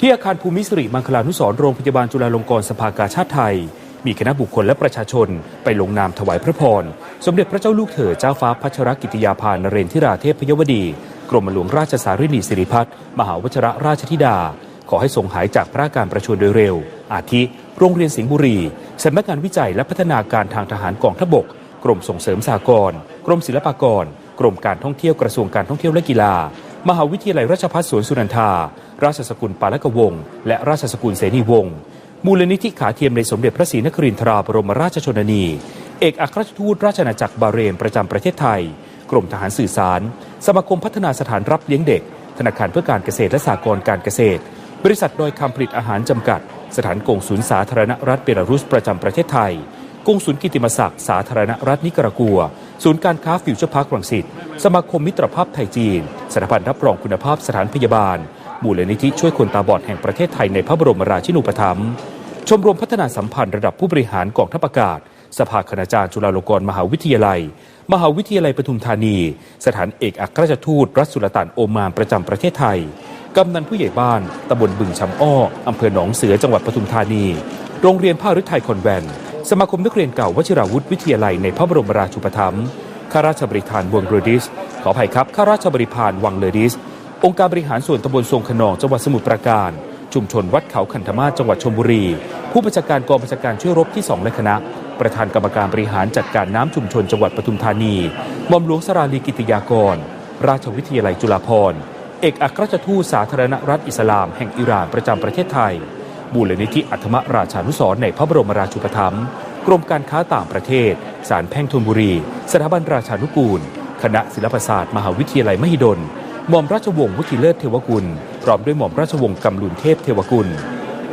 ที่อาคารภูมิสิริมังคลานุสร์โรงพยาบาลจุฬาลงกรณ์สภากาชาติไทย มีคณะบุคคลและประชาชนไปลงนามถวายพระพร สมเด็จพระเจ้าลูกเธอเจ้าฟ้าพัชรกิติยาภานเรนทิราเทพยวดี กรมหลวงราชสารินีสิริพัฒน์มหาวชรราชธิดา ขอให้ทรงหายจากพระอาการประชวรโดยเร็ว อาทิ โรงเรียนสิงห์บุรีสำนักงานวิจัยและพัฒนาการทางทหารกองทพบก กรมส่งเสริมสหกรกรมศิลปากร กรมการท่องเที่ยวกระทรวงการท่องเที่ยวและกีฬา มหาวิทยาลัยราชภัฏสวนสุนันทา ราชสกุลปาลกวงศ์และราชสกุลเสนีวงศ์มูลนิธิขาเทียมในสมเด็จพระศรีนครินทราบรมราชชนนี เอกอัครราชทูตราชอาจักรบาเรนประจำประเทศไทย กรมทหารสื่อสาร สมาคมพัฒนาสถานรับเลี้ยงเด็ก ธนาคารเพื่อการเกษตรและสหกรณ์การเกษตร บริษัทโดยคำผลิตอาหารจำกัด สถานกงศูนย์สาธารณรัฐเบลารุสประจำประเทศไทย งศูนย์กิติมศักดิ์สาธารณรัฐนิการากัว ศูนย์การค้าฟิวเจอร์พาร์ครังสิตสมาคมมิตรภาพไทยจีนสถาบันรับรองคุณภาพสถานพยาบาล มูลนิธิช่วยคนตาบอดแห่งประเทศไทยในพระบรมราชินูปถัมภ์ชมรมพัฒนาสัมพันธ์ระดับผู้บริหารกองทัพอากาศ สภาคณาจารย์จุฬาลงกรณ์มหาวิทยาลัย มหาวิทยาลัยปทุมธานี สถานเอกอัครราชทูตรัฐสุลต่านโอมานประจำประเทศไทยกำนันผู้ใหญ่บ้านตำบลบึงชำอ้ออำเภอหนองเสือจังหวัดปทุมธานี โรงเรียนผ้าฤทัยคอนแวนต์ สมาคมนักเรียนเก่าวชิราวุธวิทยาลัยในพระบรมราชูปถัมภ์ข้าราชบริพารวงเรดิส ขออภัยครับข้าราชบริพารวังเลดิส องค์การบริหารส่วนตำบลทรงขนองจังหวัดสมุทรปราการ ชุมชนวัดเขาขันธมาศจังหวัดชลบุรี ผู้บัญชาการกองบัญชาการช่วยรบที่ 2 และคณะ ประธานกรรมการบริหารจัดการน้ำชุมชนจังหวัดปทุมธานีหม่อมหลวงสราลีกิติยากร ราชวิทยาลัยจุฬาภรณ์เอกอัครราชทูตสาธารณรัฐอิสลามแห่งอิหร่านประจำประเทศไทย มูลนิธิอัธมราชานุสรในพระบรมราชูปถัมภ์กรมการค้าต่างประเทศสารแพ่งธนบุรี สถาบันราชานุกูล คณะศิลปศาสตร์ มหาวิทยาลัยมหิดลหม่อมราชวงศ์วุฒิเลิศเทวกุล พร้อมด้วยหม่อมราชวงศ์กำลุนเทพเทวกุล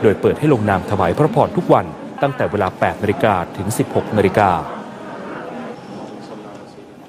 โดยเปิดให้ลงนามถวายพระพรทุกวันตั้งแต่เวลา 8 นาฬิกาถึง 16 นาฬิกา